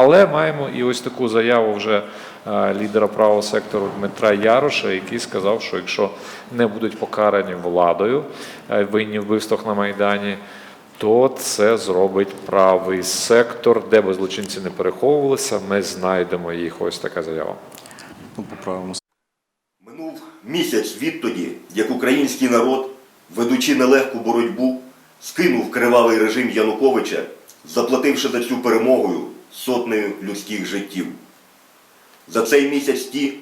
Але маємо і ось таку заяву вже е, лідера правого сектору Дмитра Яроша, який сказав, що якщо не будуть покарані владою е, винні вбивствах на Майдані, то це зробить правий сектор, де би злочинці не переховувалися. Ми знайдемо їх. Ось така заява. Ну, поправимо. Минув місяць відтоді, як український народ, ведучи нелегку боротьбу, скинув кривавий режим Януковича, заплативши за цю перемогою сотнею людських життів. За цей місяць ті,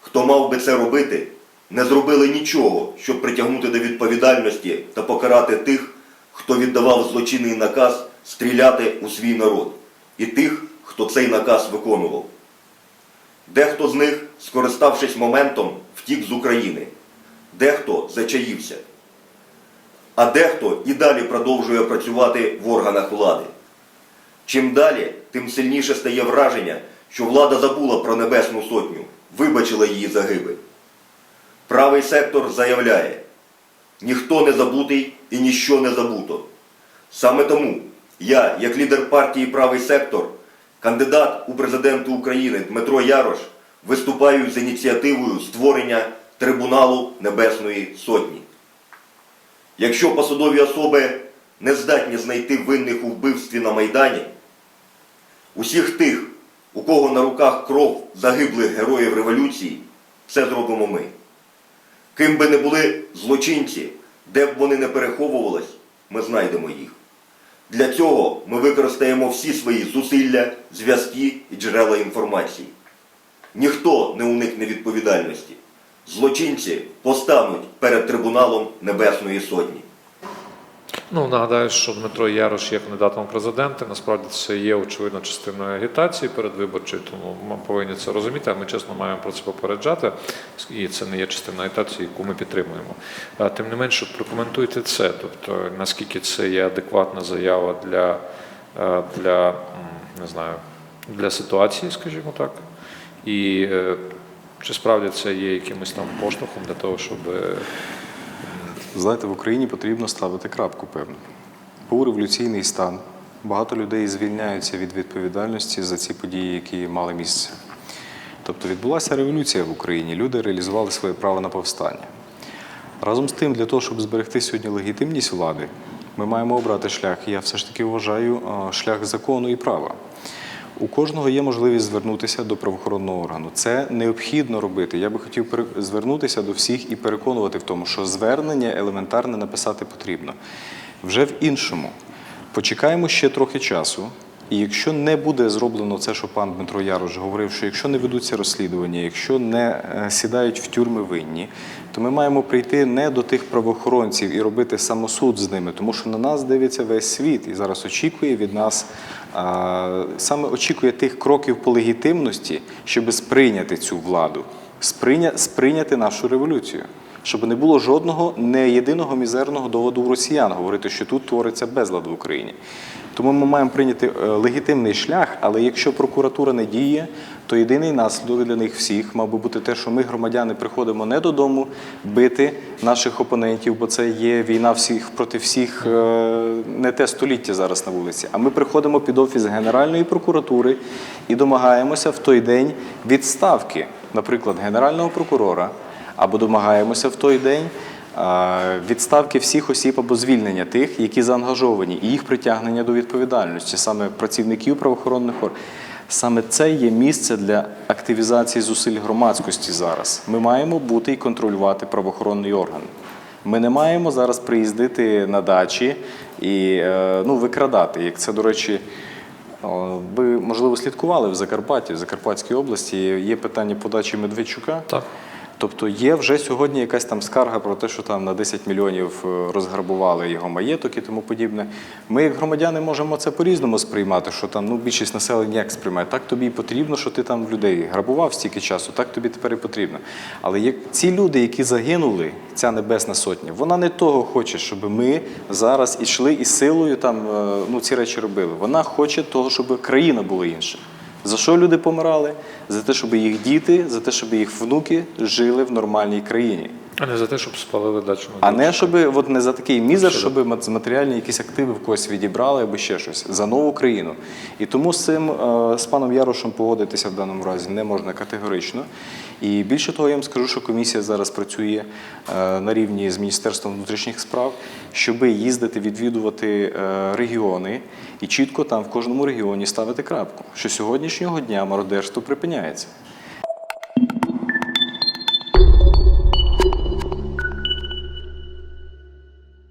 хто мав би це робити, не зробили нічого, щоб притягнути до відповідальності та покарати тих, хто віддавав злочинний наказ стріляти у свій народ, і тих, хто цей наказ виконував. Дехто з них, скориставшись моментом, втік з України, дехто зачаївся, а дехто і далі продовжує працювати в органах влади. Чим далі, тим сильніше стає враження, що влада забула про Небесну Сотню, вибачила її загибель. Правий сектор заявляє, ніхто не забутий і ніщо не забуто. Саме тому я, як лідер партії Правий сектор, кандидат у президенти України Дмитро Ярош, виступаю з ініціативою створення Трибуналу Небесної Сотні. Якщо посадові особи не здатні знайти винних у вбивстві на Майдані, усіх тих, у кого на руках кров загиблих героїв революції, це зробимо ми. Ким би не були злочинці, де б вони не переховувались, ми знайдемо їх. Для цього ми використаємо всі свої зусилля, зв'язки і джерела інформації. Ніхто не уникне відповідальності. Злочинці постануть перед трибуналом Небесної Сотні. Ну, нагадаю, що Дмитро Ярош є кандидатом в президенти. Насправді це є очевидно частиною агітації передвиборчої, тому ми повинні це розуміти. А ми чесно маємо про це попереджати, і це не є частиною агітації, яку ми підтримуємо. Тим не менше, прокоментуйте це. Тобто, наскільки це є адекватна заява для, для не знаю, для ситуації, скажімо так, і е, чи справді це є якимось там поштовхом для того, щоб е, Знаєте, в Україні потрібно ставити крапку, певно. Був революційний стан. Багато людей звільняються від відповідальності за ці події, які мали місце. Тобто відбулася революція в Україні, люди реалізували своє право на повстання. Разом з тим, для того, щоб зберегти сьогодні легітимність влади, ми маємо обрати шлях. Я все ж таки вважаю шлях закону і права. У кожного є можливість звернутися до правоохоронного органу. Це необхідно робити. Я би хотів звернутися до всіх і переконувати в тому, що звернення елементарне написати потрібно. Вже в іншому. Почекаємо ще трохи часу. І якщо не буде зроблено це, що пан Дмитро Ярош говорив, що якщо не ведуться розслідування, якщо не е, сідають в тюрми винні, то ми маємо прийти не до тих правоохоронців і робити самосуд з ними, тому що на нас дивиться весь світ і зараз очікує від нас саме очікує тих кроків по легітимності, щоб сприйняти цю владу, сприйня, сприйняти нашу революцію. Щоб не було жодного не єдиного мізерного доводу росіян говорити, що тут твориться безлад в Україні. Тому ми маємо прийняти е, легітимний шлях, але якщо прокуратура не діє, то єдиний наслідок для них всіх мав би бути те, що ми, громадяни, приходимо не додому бити наших опонентів, бо це є війна всіх проти всіх, е, не те століття зараз на вулиці. А ми приходимо під офіс Генеральної прокуратури і домагаємося в той день відставки, наприклад, генерального прокурора, або домагаємося в той день відставки всіх осіб або звільнення тих, які заангажовані, і їх притягнення до відповідальності, саме працівників правоохоронних органів. Саме це є місце для активізації зусиль громадськості зараз. Ми маємо бути і контролювати правоохоронний орган. Ми не маємо зараз приїздити на дачі і е, ну, викрадати. Як це, до речі, ви можливо слідкували в Закарпатті, в Закарпатській області є питання подачі Медведчука. так. Тобто є вже сьогодні якась там скарга про те, що там на 10 мільйонів е, розграбували його маєток і тому подібне. Ми, як громадяни, можемо це по-різному сприймати, що там ну, більшість населення як сприймає. Так тобі і потрібно, що ти там людей грабував стільки часу, так тобі тепер і потрібно. Але як ці люди, які загинули, ця небесна сотня, вона не того хоче, щоб ми зараз ішли і силою там е, ну, ці речі робили. Вона хоче того, щоб країна була інша. За що люди помирали? За те, щоб їх діти, за те, щоб їх внуки жили в нормальній країні. А не за те, щоб спалили дачну. А не щоб от не за такий мізер, щоб мат- матеріальні якісь активи в когось відібрали або ще щось за нову країну. І тому з цим е, з паном Ярошем погодитися в даному разі не можна категорично. І більше того, я вам скажу, що комісія зараз працює е, на рівні з Міністерством внутрішніх справ, щоб їздити відвідувати е, регіони і чітко там в кожному регіоні ставити крапку, що сьогоднішнього дня мародерство припиняється.